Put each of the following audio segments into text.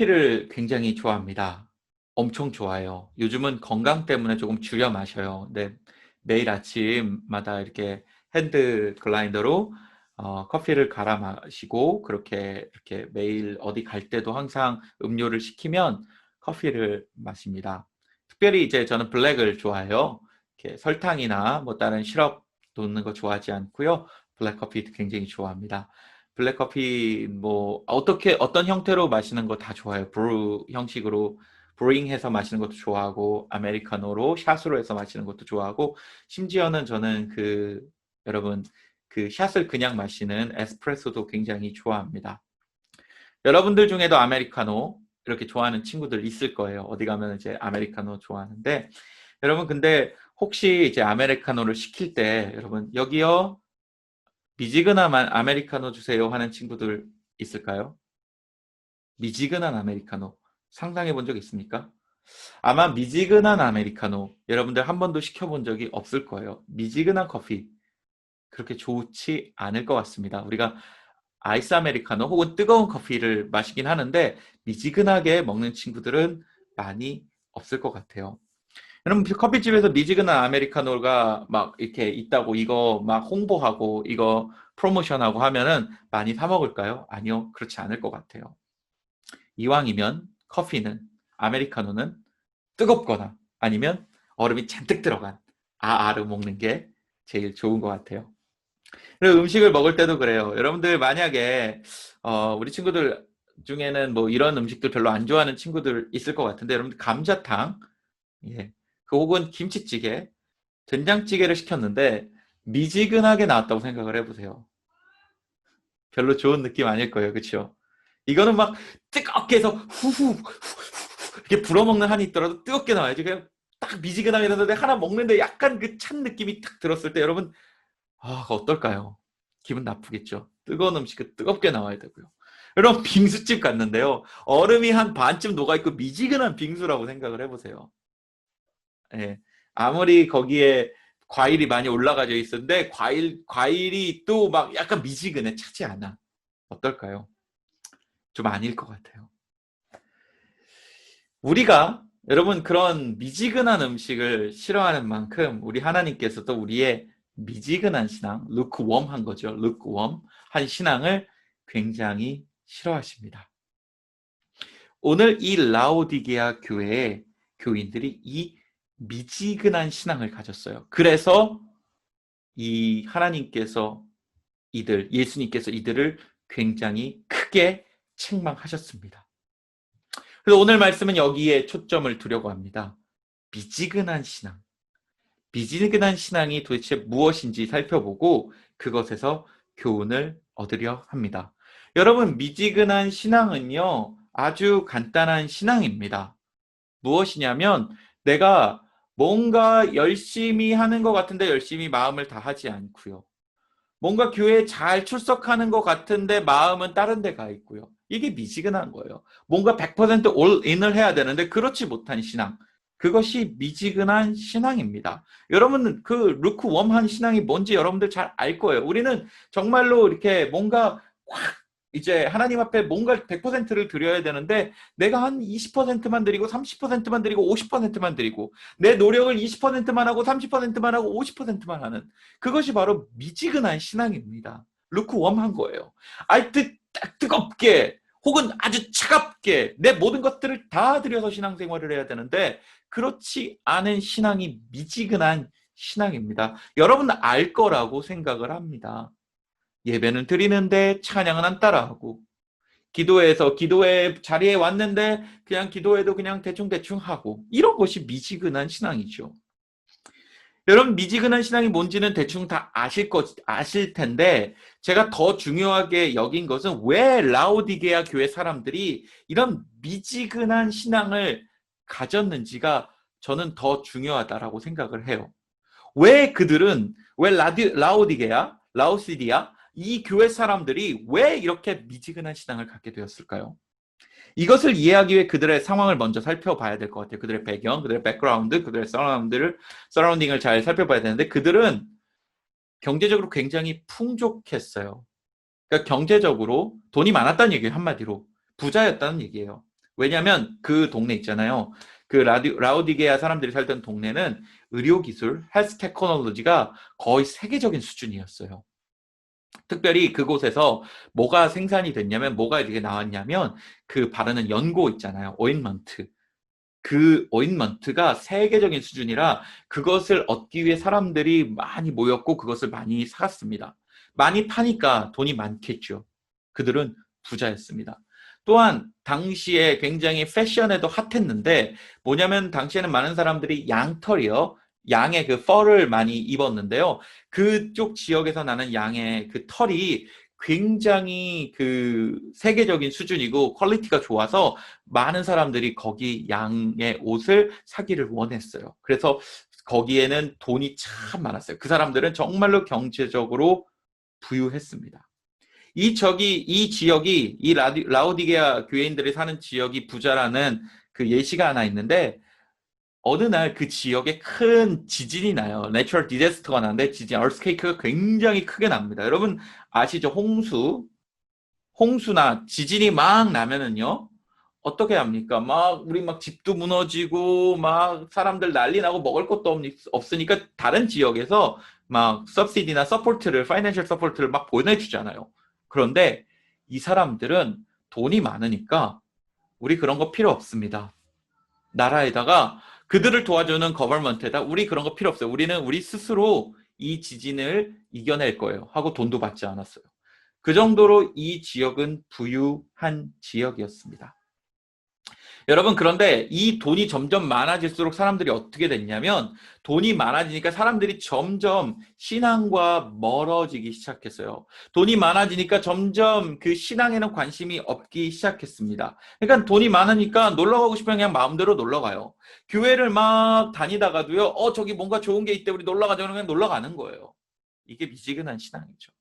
커피를 굉장히 좋아합니다. 엄청 좋아요. 요즘은 건강 때문에 조금 줄여 마셔요. 근데 매일 아침마다 이렇게 핸드 글라인더로 어, 커피를 갈아 마시고 그렇게 이렇게 매일 어디 갈 때도 항상 음료를 시키면 커피를 마십니다. 특별히 이제 저는 블랙을 좋아해요. 이렇게 설탕이나 뭐 다른 시럽 넣는 거 좋아하지 않고요. 블랙 커피 굉장히 좋아합니다. 블랙 커피 뭐 어떻게 어떤 형태로 마시는 거 다 좋아요. 브루 형식으로 브루잉해서 마시는 것도 좋아하고 아메리카노로 샷으로 해서 마시는 것도 좋아하고 심지어는 저는 그 여러분 그 샷을 그냥 마시는 에스프레소도 굉장히 좋아합니다. 여러분들 중에도 아메리카노 이렇게 좋아하는 친구들 있을 거예요. 어디 가면 이제 아메리카노 좋아하는데 여러분 근데 혹시 이제 아메리카노를 시킬 때 여러분 여기요 미지근한 아- 아메리카노 주세요 하는 친구들 있을까요? 미지근한 아메리카노 상상해 본 적 있습니까? 아마 미지근한 아메리카노 여러분들 한 번도 시켜본 적이 없을 거예요. 미지근한 커피 그렇게 좋지 않을 것 같습니다. 우리가 아이스 아메리카노 혹은 뜨거운 커피를 마시긴 하는데 미지근하게 먹는 친구들은 많이 없을 것 같아요. 여러분 커피집에서 미지근한 아메리카노가 막 이렇게 있다고 이거 막 홍보하고 이거 프로모션하고 하면은 많이 사 먹을까요? 아니요. 그렇지 않을 것 같아요. 이왕이면 커피는 아메리카노는 뜨겁거나 아니면 얼음이 잔뜩 들어간 아아를 먹는 게 제일 좋은 것 같아요. 그리고 음식을 먹을 때도 그래요. 여러분들 만약에 어, 우리 친구들 중에는 뭐 이런 음식들 별로 안 좋아하는 친구들 있을 것 같은데 여러분들 감자탕, 예, 그 혹은 김치찌개, 된장찌개를 시켰는데 미지근하게 나왔다고 생각을 해보세요. 별로 좋은 느낌 아닐 거예요, 그렇죠? 이거는 막 뜨겁게 해서 후후 후, 이렇게 불어먹는 한이 있더라도 뜨겁게 나와야지. 그냥 딱 미지근하게 나는데 하나 먹는데 약간 그 찬 느낌이 탁 들었을 때 여러분 아 어떨까요? 기분 나쁘겠죠. 뜨거운 음식은 뜨겁게 나와야 되고요. 여러분 빙수집 갔는데요. 얼음이 한 반쯤 녹아있고 미지근한 빙수라고 생각을 해보세요. 예. 아무리 거기에 과일이 많이 올라가져 있었는데 과일 과일이 또 막 약간 미지근해 차지 않아. 어떨까요? 좀 아닐 것 같아요. 우리가 여러분 그런 미지근한 음식을 싫어하는 만큼 우리 하나님께서도 우리의 미지근한 신앙, 루크웜한 거죠. 루크웜 한 신앙을 굉장히 싫어하십니다. 오늘 이 라오디게아 교회의 교인들이 이 미지근한 신앙을 가졌어요. 그래서 이 하나님께서 이들, 예수님께서 이들을 굉장히 크게 책망하셨습니다. 그래서 오늘 말씀은 여기에 초점을 두려고 합니다. 미지근한 신앙. 미지근한 신앙이 도대체 무엇인지 살펴보고 그것에서 교훈을 얻으려 합니다. 여러분, 미지근한 신앙은요, 아주 간단한 신앙입니다. 무엇이냐면, 내가 뭔가 열심히 하는 것 같은데 열심히 마음을 다하지 않고요. 뭔가 교회에 잘 출석하는 것 같은데 마음은 다른 데 가 있고요. 이게 미지근한 거예요. 뭔가 100% 올인을 해야 되는데 그렇지 못한 신앙. 그것이 미지근한 신앙입니다. 여러분 그 루크웜한 신앙이 뭔지 여러분들 잘 알 거예요. 우리는 정말로 이렇게 뭔가 확 이제 하나님 앞에 뭔가 100%를 드려야 되는데 내가 한 20%만 드리고 30%만 드리고 50%만 드리고 내 노력을 20%만 하고 30%만 하고 50%만 하는 그것이 바로 미지근한 신앙입니다. 루크웜한 거예요. 아이 뜨, 뜨겁게 혹은 아주 차갑게 내 모든 것들을 다 들여서 신앙생활을 해야 되는데 그렇지 않은 신앙이 미지근한 신앙입니다. 여러분 알 거라고 생각을 합니다. 예배는 드리는데 찬양은 안 따라하고 기도해서 기도회 자리에 왔는데 그냥 기도해도 그냥 대충대충 하고 이런 것이 미지근한 신앙이죠. 여러분 미지근한 신앙이 뭔지는 대충 다 아실 것 아실 텐데 제가 더 중요하게 여긴 것은 왜 라오디게아 교회 사람들이 이런 미지근한 신앙을 가졌는지가 저는 더 중요하다라고 생각을 해요. 왜 그들은 왜 라디, 라오디게아, 라오시디아 이 교회 사람들이 왜 이렇게 미지근한 신앙을 갖게 되었을까요? 이것을 이해하기 위해 그들의 상황을 먼저 살펴봐야 될 것 같아요. 그들의 배경, 그들의 백그라운드, 그들의 서라운드를 서라운딩을 잘 살펴봐야 되는데 그들은 경제적으로 굉장히 풍족했어요. 그러니까 경제적으로 돈이 많았다는 얘기예요. 한마디로 부자였다는 얘기예요. 왜냐하면 그 동네 있잖아요. 그 라우디게아 사람들이 살던 동네는 의료기술, 헬스 테크놀로지가 거의 세계적인 수준이었어요. 특별히 그곳에서 뭐가 생산이 됐냐면 뭐가 이렇게 나왔냐면 그 바르는 연고 있잖아요. 오인먼트. 그 오인먼트가 세계적인 수준이라 그것을 얻기 위해 사람들이 많이 모였고 그것을 많이 사갔습니다. 많이 파니까 돈이 많겠죠. 그들은 부자였습니다. 또한 당시에 굉장히 패션에도 핫했는데 뭐냐면 당시에는 많은 사람들이 양털이요. 양의 그 펄을 많이 입었는데요. 그쪽 지역에서 나는 양의 그 털이 굉장히 그 세계적인 수준이고 퀄리티가 좋아서 많은 사람들이 거기 양의 옷을 사기를 원했어요. 그래서 거기에는 돈이 참 많았어요. 그 사람들은 정말로 경제적으로 부유했습니다. 이 저기 이 지역이 이 라우디게아 교인들이 사는 지역이 부자라는 그 예시가 하나 있는데 어느 날 그 지역에 큰 지진이 나요. 내추럴 디제스터가 나는데 지진, 얼스케이크가 굉장히 크게 납니다. 여러분 아시죠? 홍수. 홍수나 지진이 막 나면은요. 어떻게 합니까? 막 우리 막 집도 무너지고 막 사람들 난리 나고 먹을 것도 없으니까 다른 지역에서 막 서브시디나 서포트를 파이낸셜 서포트를 막 보내주잖아요. 그런데 이 사람들은 돈이 많으니까 우리 그런 거 필요 없습니다. 나라에다가 그들을 도와주는 거벌먼트에다 우리 그런 거 필요 없어요. 우리는 우리 스스로 이 지진을 이겨낼 거예요. 하고 돈도 받지 않았어요. 그 정도로 이 지역은 부유한 지역이었습니다. 여러분 그런데 이 돈이 점점 많아질수록 사람들이 어떻게 됐냐면 돈이 많아지니까 사람들이 점점 신앙과 멀어지기 시작했어요. 돈이 많아지니까 점점 그 신앙에는 관심이 없기 시작했습니다. 그러니까 돈이 많으니까 놀러 가고 싶으면 그냥 마음대로 놀러 가요. 교회를 막 다니다가도요. 어 저기 뭔가 좋은 게 있대 우리 놀러 가자 그러면 놀러 가는 거예요. 이게 미지근한 신앙이죠.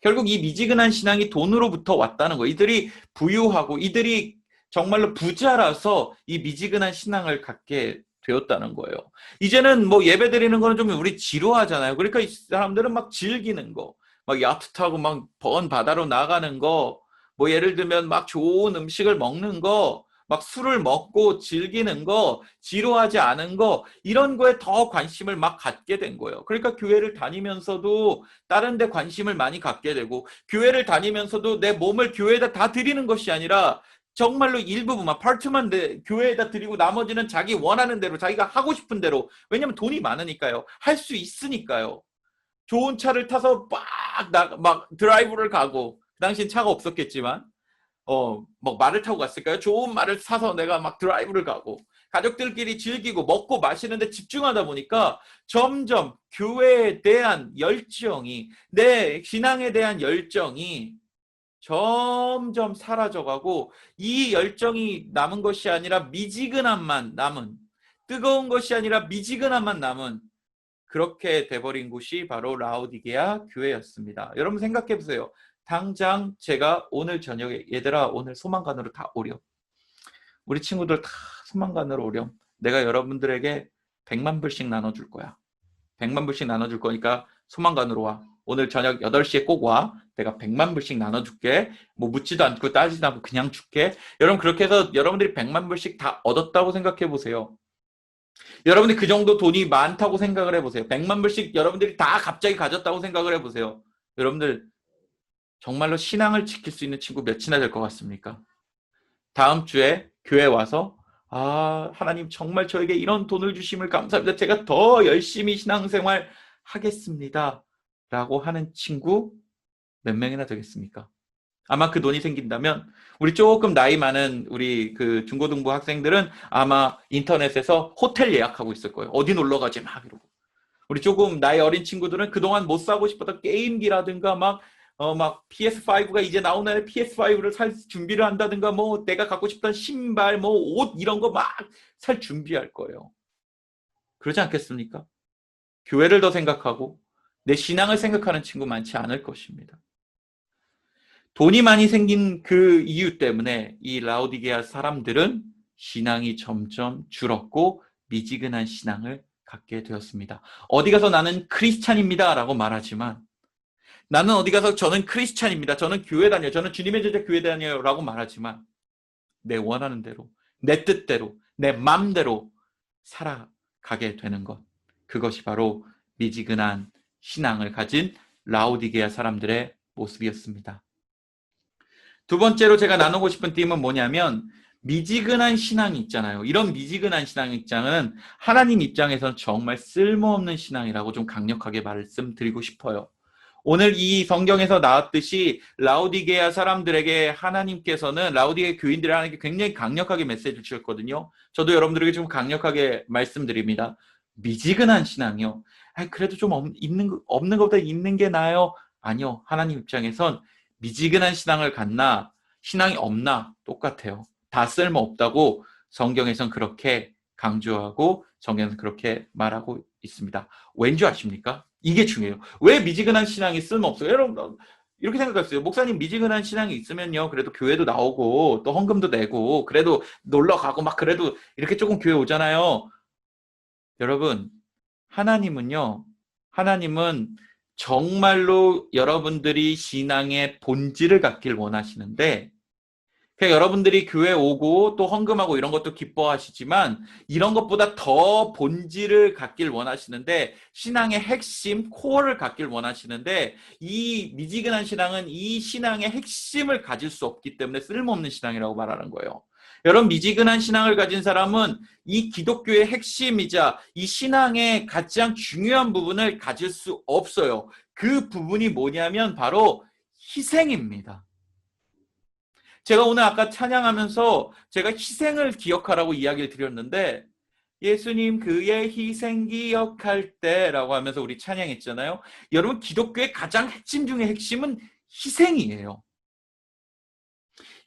결국 이 미지근한 신앙이 돈으로부터 왔다는 거. 이들이 부유하고 이들이 정말로 부자라서 이 미지근한 신앙을 갖게 되었다는 거예요. 이제는 뭐 예배 드리는 거는 좀 우리 지루하잖아요. 그러니까 이 사람들은 막 즐기는 거, 막 야트 타고 막먼 바다로 나가는 거, 뭐 예를 들면 막 좋은 음식을 먹는 거, 막 술을 먹고 즐기는 거, 지루하지 않은 거, 이런 거에 더 관심을 막 갖게 된 거예요. 그러니까 교회를 다니면서도 다른 데 관심을 많이 갖게 되고, 교회를 다니면서도 내 몸을 교회에다 다 드리는 것이 아니라 정말로 일부분만 파트만 교회에다 드리고 나머지는 자기 원하는 대로 자기가 하고 싶은 대로. 왜냐면 돈이 많으니까요. 할 수 있으니까요. 좋은 차를 타서 막 막 드라이브를 가고 그 당시엔 차가 없었겠지만 어 뭐 말을 타고 갔을까요? 좋은 말을 사서 내가 막 드라이브를 가고 가족들끼리 즐기고 먹고 마시는데 집중하다 보니까 점점 교회에 대한 열정이 내 신앙에 대한 열정이 점점 사라져가고 이 열정이 남은 것이 아니라 미지근함만 남은 뜨거운 것이 아니라 미지근함만 남은 그렇게 돼버린 곳이 바로 라우디게아 교회였습니다. 여러분 생각해 보세요. 당장 제가 오늘 저녁에 얘들아 오늘 소망관으로 다 오렴. 우리 친구들 다 소망관으로 오렴. 내가 여러분들에게 100만 불씩 나눠줄 거야. 100만 불씩 나눠줄 거니까 소망관으로 와. 오늘 저녁 8시에 꼭 와. 내가 100만 불씩 나눠줄게. 뭐 묻지도 않고 따지도 않고 그냥 줄게. 여러분 그렇게 해서 여러분들이 100만 불씩 다 얻었다고 생각해 보세요. 여러분들이 그 정도 돈이 많다고 생각을 해보세요. 100만 불씩 여러분들이 다 갑자기 가졌다고 생각을 해보세요. 여러분들 정말로 신앙을 지킬 수 있는 친구 몇이나 될 것 같습니까? 다음 주에 교회 와서 아 하나님 정말 저에게 이런 돈을 주심을 감사합니다. 제가 더 열심히 신앙생활 하겠습니다. 라고 하는 친구 몇 명이나 되겠습니까? 아마 그 돈이 생긴다면 우리 조금 나이 많은 우리 그 중고등부 학생들은 아마 인터넷에서 호텔 예약하고 있을 거예요. 어디 놀러 가지 막 이러고. 우리 조금 나이 어린 친구들은 그동안 못 사고 싶었던 게임기라든가 막 어, 막 PS5가 이제 나오는 PS5를 살 준비를 한다든가 뭐 내가 갖고 싶던 신발 뭐 옷 이런 거 막 살 준비할 거예요. 그러지 않겠습니까? 교회를 더 생각하고 내 신앙을 생각하는 친구 많지 않을 것입니다. 돈이 많이 생긴 그 이유 때문에 이 라우디게아 사람들은 신앙이 점점 줄었고 미지근한 신앙을 갖게 되었습니다. 어디 가서 나는 크리스찬입니다 라고 말하지만 나는 어디 가서 저는 크리스찬입니다. 저는 교회 다녀요. 저는 주님의 제자 교회 다녀요 라고 말하지만 내 원하는 대로 내 뜻대로 내 맘대로 살아가게 되는 것 그것이 바로 미지근한 신앙을 가진 라우디게아 사람들의 모습이었습니다. 두 번째로 제가 나누고 싶은 띠은 뭐냐면 미지근한 신앙이 있잖아요. 이런 미지근한 신앙 입장은 하나님 입장에서는 정말 쓸모없는 신앙이라고 좀 강력하게 말씀드리고 싶어요. 오늘 이 성경에서 나왔듯이 라우디게아 사람들에게 하나님께서는 라우디게 교인들을 하나님께 굉장히 강력하게 메시지를 주셨거든요. 저도 여러분들에게 좀 강력하게 말씀드립니다. 미지근한 신앙이요. 아, 그래도 좀 없, 있는 없는 것보다 있는 게 나아요. 아니요. 하나님 입장에선 미지근한 신앙을 갖나 신앙이 없나 똑같아요. 다 쓸모 없다고 성경에선 그렇게 강조하고 성경에서 그렇게 말하고 있습니다. 왠지 아십니까? 이게 중요해요. 왜 미지근한 신앙이 쓸모없어요? 여러분 이렇게 생각했어요. 목사님 미지근한 신앙이 있으면요. 그래도 교회도 나오고 또 헌금도 내고 그래도 놀러 가고 막 그래도 이렇게 조금 교회 오잖아요. 여러분 하나님은요. 하나님은 정말로 여러분들이 신앙의 본질을 갖길 원하시는데 그러니까 여러분들이 교회 오고 또 헌금하고 이런 것도 기뻐하시지만 이런 것보다 더 본질을 갖길 원하시는데 신앙의 핵심 코어를 갖길 원하시는데 이 미지근한 신앙은 이 신앙의 핵심을 가질 수 없기 때문에 쓸모없는 신앙이라고 말하는 거예요. 여러분 미지근한 신앙을 가진 사람은 이 기독교의 핵심이자 이 신앙의 가장 중요한 부분을 가질 수 없어요. 그 부분이 뭐냐면 바로 희생입니다. 제가 오늘 아까 찬양하면서 제가 희생을 기억하라고 이야기를 드렸는데 예수님 그의 희생 기억할 때라고 하면서 우리 찬양했잖아요. 여러분 기독교의 가장 핵심 중의 핵심은 희생이에요.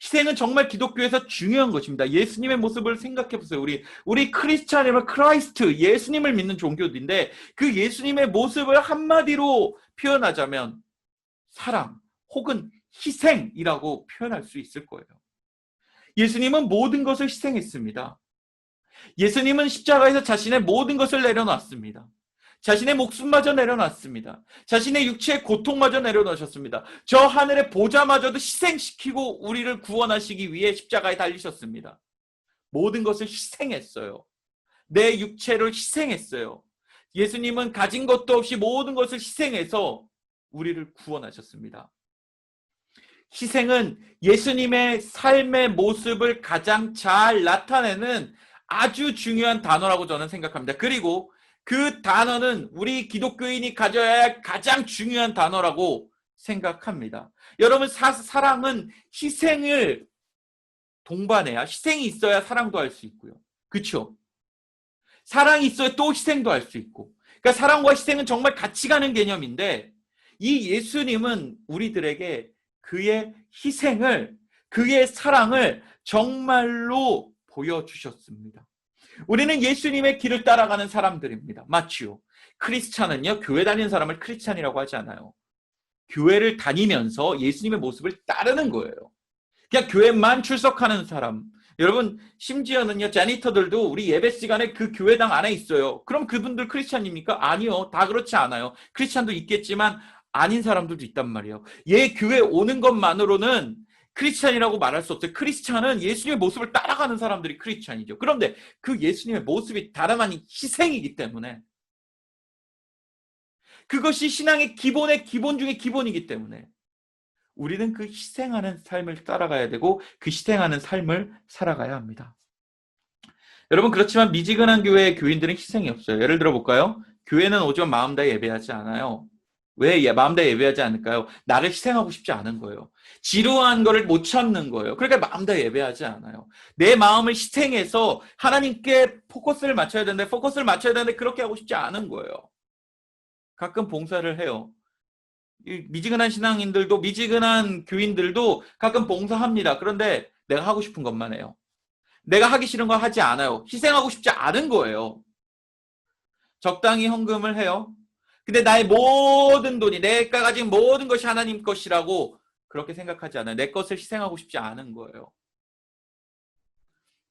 희생은 정말 기독교에서 중요한 것입니다. 예수님의 모습을 생각해 보세요. 우리 우리 크리스찬이면 크라이스트 예수님을 믿는 종교인데 그 예수님의 모습을 한마디로 표현하자면 사랑 혹은 희생이라고 표현할 수 있을 거예요. 예수님은 모든 것을 희생했습니다. 예수님은 십자가에서 자신의 모든 것을 내려놨습니다. 자신의 목숨마저 내려놨습니다. 자신의 육체의 고통마저 내려놓으셨습니다. 저 하늘의 보좌마저도 희생시키고 우리를 구원하시기 위해 십자가에 달리셨습니다. 모든 것을 희생했어요. 내 육체를 희생했어요. 예수님은 가진 것도 없이 모든 것을 희생해서 우리를 구원하셨습니다. 희생은 예수님의 삶의 모습을 가장 잘 나타내는 아주 중요한 단어라고 저는 생각합니다. 그리고 그 단어는 우리 기독교인이 가져야 할 가장 중요한 단어라고 생각합니다. 여러분 사, 사랑은 희생을 동반해야 희생이 있어야 사랑도 할 수 있고요. 그렇죠? 사랑이 있어야 또 희생도 할 수 있고. 그러니까 사랑과 희생은 정말 같이 가는 개념인데 이 예수님은 우리들에게 그의 희생을 그의 사랑을 정말로 보여주셨습니다. 우리는 예수님의 길을 따라가는 사람들입니다. 맞지요? 크리스찬은요, 교회 다니는 사람을 크리스찬이라고 하지 않아요. 교회를 다니면서 예수님의 모습을 따르는 거예요. 그냥 교회만 출석하는 사람. 여러분, 심지어는요, 자니터들도 우리 예배 시간에 그 교회당 안에 있어요. 그럼 그분들 크리스찬입니까? 아니요. 다 그렇지 않아요. 크리스찬도 있겠지만 아닌 사람들도 있단 말이에요. 얘 교회 오는 것만으로는 크리스찬이라고 말할 수 없어요. 크리스찬은 예수님의 모습을 따라가는 사람들이 크리스찬이죠. 그런데 그 예수님의 모습이 다름 아닌 희생이기 때문에 그것이 신앙의 기본의 기본 중의 기본이기 때문에 우리는 그 희생하는 삶을 따라가야 되고 그 희생하는 삶을 살아가야 합니다. 여러분 그렇지만 미지근한 교회의 교인들은 희생이 없어요. 예를 들어 볼까요? 교회는 오지만 마음 다 예배하지 않아요. 왜 예- 마음대로 예배하지 않을까요? 나를 희생하고 싶지 않은 거예요. 지루한 거를 못 참는 거예요. 그러니까 마음대로 예배하지 않아요. 내 마음을 희생해서 하나님께 포커스를 맞춰야 되는데 포커스를 맞춰야 되는데 그렇게 하고 싶지 않은 거예요. 가끔 봉사를 해요. 이 미지근한 신앙인들도 미지근한 교인들도 가끔 봉사합니다. 그런데 내가 하고 싶은 것만 해요. 내가 하기 싫은 거 하지 않아요. 희생하고 싶지 않은 거예요. 적당히 헌금을 해요. 근데 나의 모든 돈이 내가 가진 모든 것이 하나님 것이라고 그렇게 생각하지 않아요. 내 것을 희생하고 싶지 않은 거예요.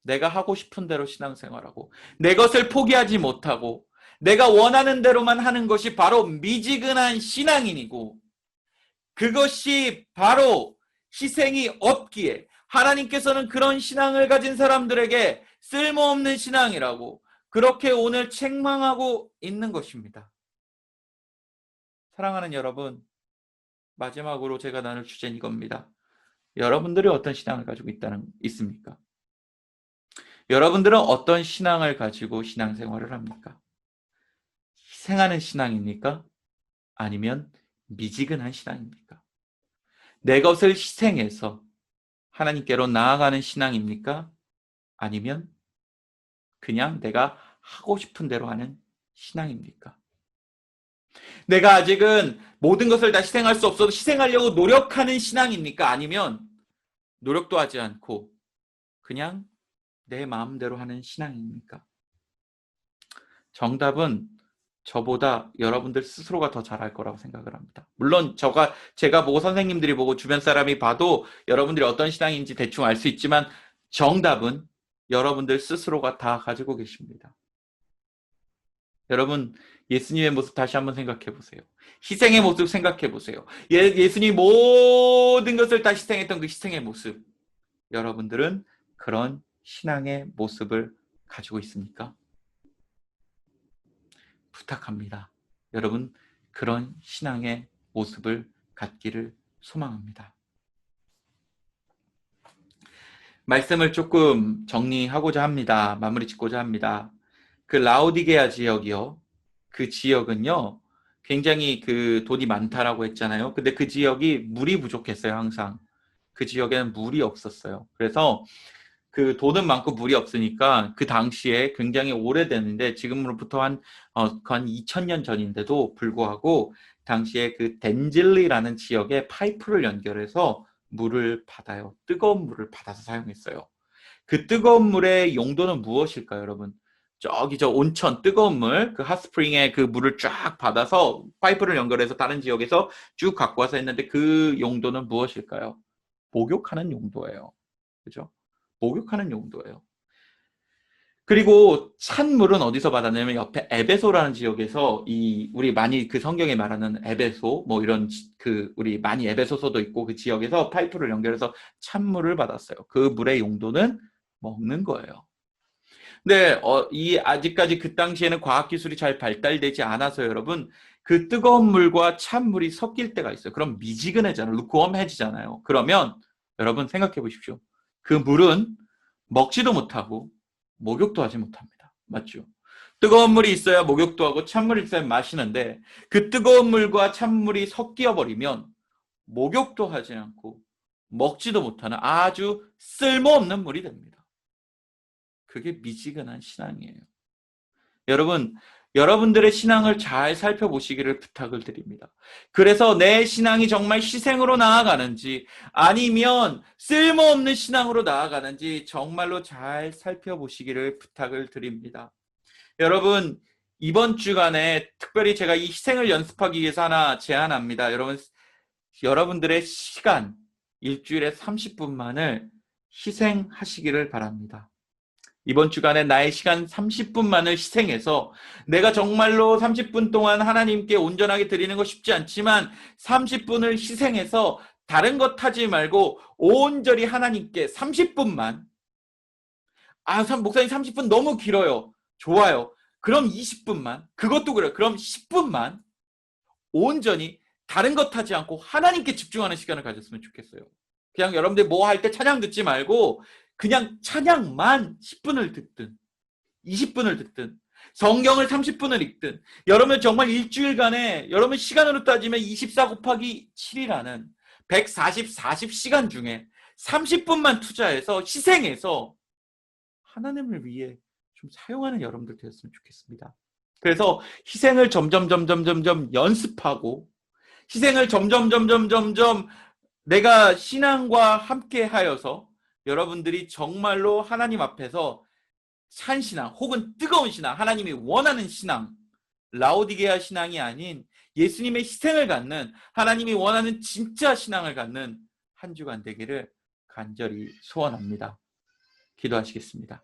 내가 하고 싶은 대로 신앙생활하고 내 것을 포기하지 못하고 내가 원하는 대로만 하는 것이 바로 미지근한 신앙인이고 그것이 바로 희생이 없기에 하나님께서는 그런 신앙을 가진 사람들에게 쓸모없는 신앙이라고 그렇게 오늘 책망하고 있는 것입니다. 사랑하는 여러분, 마지막으로 제가 나눌 주제는 이겁니다. 여러분들이 어떤 신앙을 가지고 있다는 있습니까? 여러분들은 어떤 신앙을 가지고 신앙생활을 합니까? 희생하는 신앙입니까? 아니면 미지근한 신앙입니까? 내 것을 희생해서 하나님께로 나아가는 신앙입니까? 아니면 그냥 내가 하고 싶은 대로 하는 신앙입니까? 내가 아직은 모든 것을 다 희생할 수 없어도 희생하려고 노력하는 신앙입니까? 아니면 노력도 하지 않고 그냥 내 마음대로 하는 신앙입니까? 정답은 저보다 여러분들 스스로가 더 잘할 거라고 생각을 합니다. 물론 저가 제가 보고 선생님들이 보고 주변 사람이 봐도 여러분들이 어떤 신앙인지 대충 알 수 있지만 정답은 여러분들 스스로가 다 가지고 계십니다. 여러분 예수님의 모습 다시 한번 생각해 보세요. 희생의 모습 생각해 보세요. 예, 예수님 모든 것을 다 희생했던 그 희생의 모습. 여러분들은 그런 신앙의 모습을 가지고 있습니까? 부탁합니다. 여러분, 그런 신앙의 모습을 갖기를 소망합니다. 말씀을 조금 정리하고자 합니다. 마무리 짓고자 합니다. 그 라오디게아 지역이요. 그 지역은요. 굉장히 그 돈이 많다라고 했잖아요. 근데 그 지역이 물이 부족했어요, 항상. 그 지역에는 물이 없었어요. 그래서 그 돈은 많고 물이 없으니까 그 당시에 굉장히 오래됐는데 지금으로부터 한, 어, 한 2000년 전인데도 불구하고 당시에 그 덴질리라는 지역에 파이프를 연결해서 물을 받아요. 뜨거운 물을 받아서 사용했어요. 그 뜨거운 물의 용도는 무엇일까요, 여러분? 저기 저 온천 뜨거운 물, 그 핫스프링에 그 물을 쫙 받아서 파이프를 연결해서 다른 지역에서 쭉 갖고 와서 했는데 그 용도는 무엇일까요? 목욕하는 용도예요. 그죠? 목욕하는 용도예요. 그리고 찬물은 어디서 받았냐면 옆에 에베소라는 지역에서 이 우리 많이 그 성경에 말하는 에베소 뭐 이런 그 우리 많이 에베소서도 있고 그 지역에서 파이프를 연결해서 찬물을 받았어요. 그 물의 용도는 먹는 거예요. 근데 어, 이 아직까지 그 당시에는 과학 기술이 잘 발달되지 않아서 여러분 그 뜨거운 물과 찬물이 섞일 때가 있어요. 그럼 미지근해잖아요. 루크웜해지잖아요. 그러면 여러분 생각해 보십시오. 그 물은 먹지도 못하고 목욕도 하지 못합니다. 맞죠? 뜨거운 물이 있어야 목욕도 하고 찬물이 있어야 마시는데 그 뜨거운 물과 찬물이 섞여 버리면 목욕도 하지 않고 먹지도 못하는 아주 쓸모없는 물이 됩니다. 그게 미지근한 신앙이에요. 여러분, 여러분들의 신앙을 잘 살펴보시기를 부탁을 드립니다. 그래서 내 신앙이 정말 희생으로 나아가는지 아니면 쓸모없는 신앙으로 나아가는지 정말로 잘 살펴보시기를 부탁을 드립니다. 여러분, 이번 주간에 특별히 제가 이 희생을 연습하기 위해서 하나 제안합니다. 여러분, 여러분들의 시간, 일주일에 30분만을 희생하시기를 바랍니다. 이번 주간에 나의 시간 30분만을 희생해서 내가 정말로 30분 동안 하나님께 온전하게 드리는 거 쉽지 않지만 30분을 희생해서 다른 것 하지 말고 온전히 하나님께 30분만 아, 목사님 30분 너무 길어요. 좋아요. 그럼 20분만 그것도 그래요. 그럼 10분만 온전히 다른 것 하지 않고 하나님께 집중하는 시간을 가졌으면 좋겠어요. 그냥 여러분들 뭐 할 때 찬양 듣지 말고 그냥 찬양만 10분을 듣든 20분을 듣든 성경을 30분을 읽든 여러분 정말 일주일간에 여러분 시간으로 따지면 24 곱하기 7이라는 140, 40시간 중에 30분만 투자해서 희생해서 하나님을 위해 좀 사용하는 여러분들 되었으면 좋겠습니다. 그래서 희생을 점점 점점 점점 연습하고 희생을 점점 점점 점점 내가 신앙과 함께 하여서 여러분들이 정말로 하나님 앞에서 산 신앙 혹은 뜨거운 신앙 하나님이 원하는 신앙 라오디게아 신앙이 아닌 예수님의 희생을 갖는 하나님이 원하는 진짜 신앙을 갖는 한 주간 되기를 간절히 소원합니다. 기도하시겠습니다.